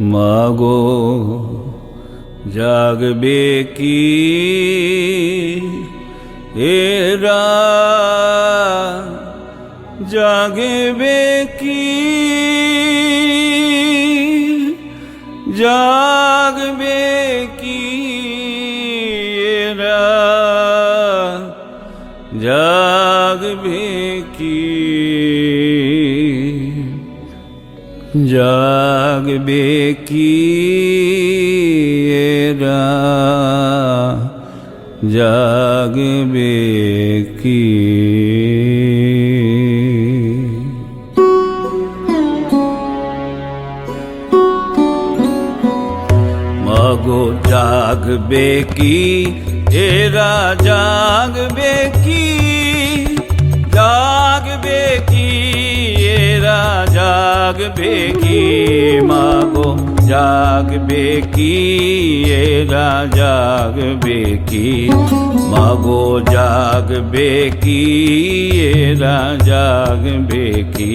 মাগো জাগবে কি? এরা জাগবে কি? জাগবে কি? এরা জাগবে কি? জাগবে কি এরা? জাগবে কি? মগো জাগবে কি? এরা জাগবে কি? জাগবে কি এরা জাগবে কি? মাগো জাগবে কি? এরা জাগবে কি? মাগো জাগবে কি? এরা জাগবে কি?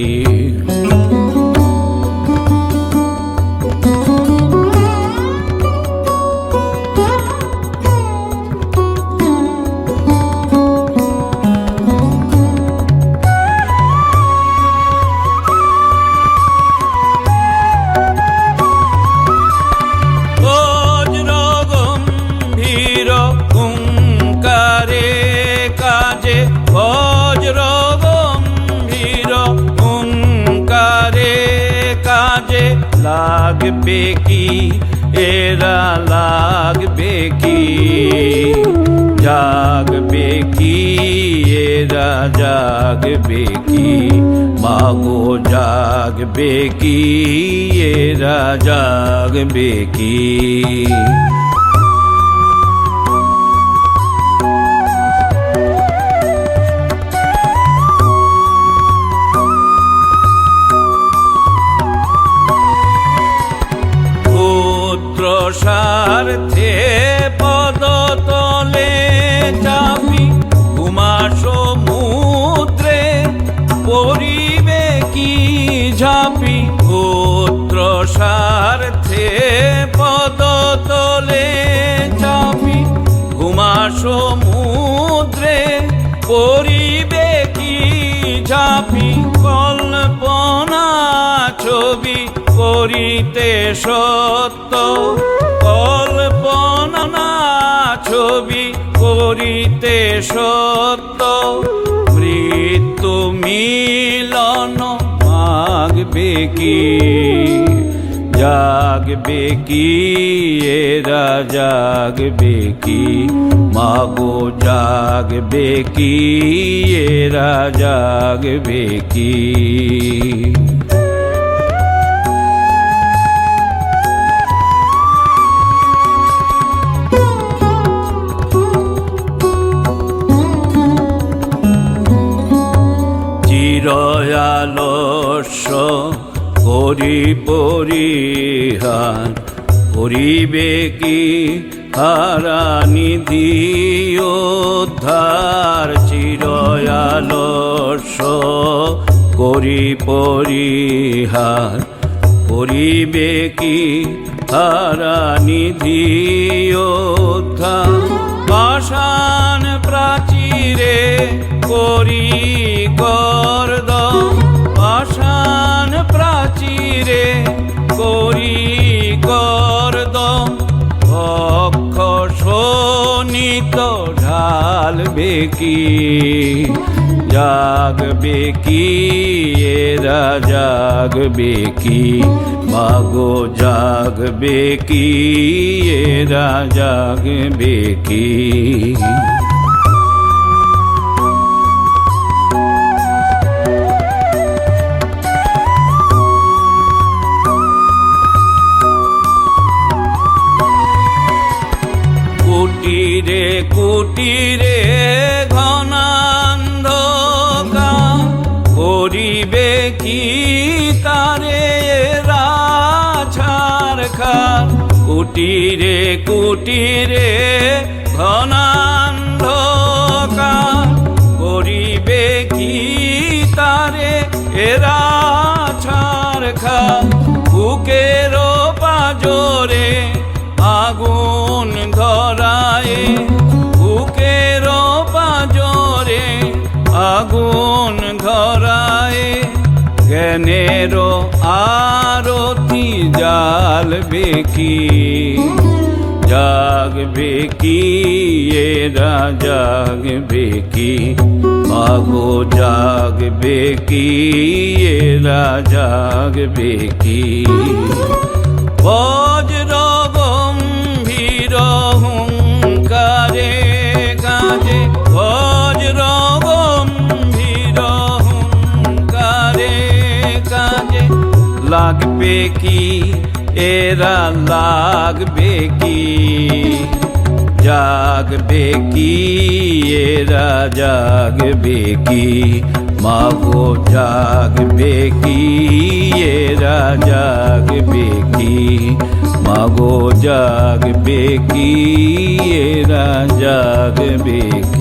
লাগবে কি? এরা লাগবে কি? জাগবে কি? এরা জাগবে কি? মাগো, জাগবে কি? এরা জাগবে কি? স্বার্থে পদতলে চাপি উমা সমুদ্রে পরিবে কি ঝাপি? পুত্র স্বার্থে পদতলে চাপি উমা সমুদ্রে পরিবে কি ঝাপি? কল্পনা ছবি করিতে সত্য। করিতে সত্য, মৃত্যু মিলন মাগবে কি? জাগবে কি? এরা জাগবে কি? মাগো জাগবে কি? এরা জাগবে কি? চিরয়ালস্য করি পরিহার। করিবে কি হারা নিধি উদ্ধার? চিরয়ালস্য করি পরিহার। করিবে কি হারা নিধি উদ্ধার? পাষাণ প্রাচীরে করি গর্দ ঢালবে কি জাগবে কি এরা জাগবে কি মাগো জাগবে কি এরা জাগবে কুটিরে কুটিরে ঘনান্ধকার। করিবে কি তারে রাছার খার কুটিরে কুটিরে ঘনান্ধকার। করিবে কি তারে এরা ছাড় খা প্রেমের আরতি জালবে কি জাগবে কি এরা জাগবে কি মাগো জাগবে কি এরা জাগবে কি বজ্র লাগবে কি? এরা লাগবে কি? জাগবে কি? এরা জাগবে কি? মাগো জাগবে কি? এরা জাগবে কি? মাগো জাগবে কি? এরা জাগবে কি?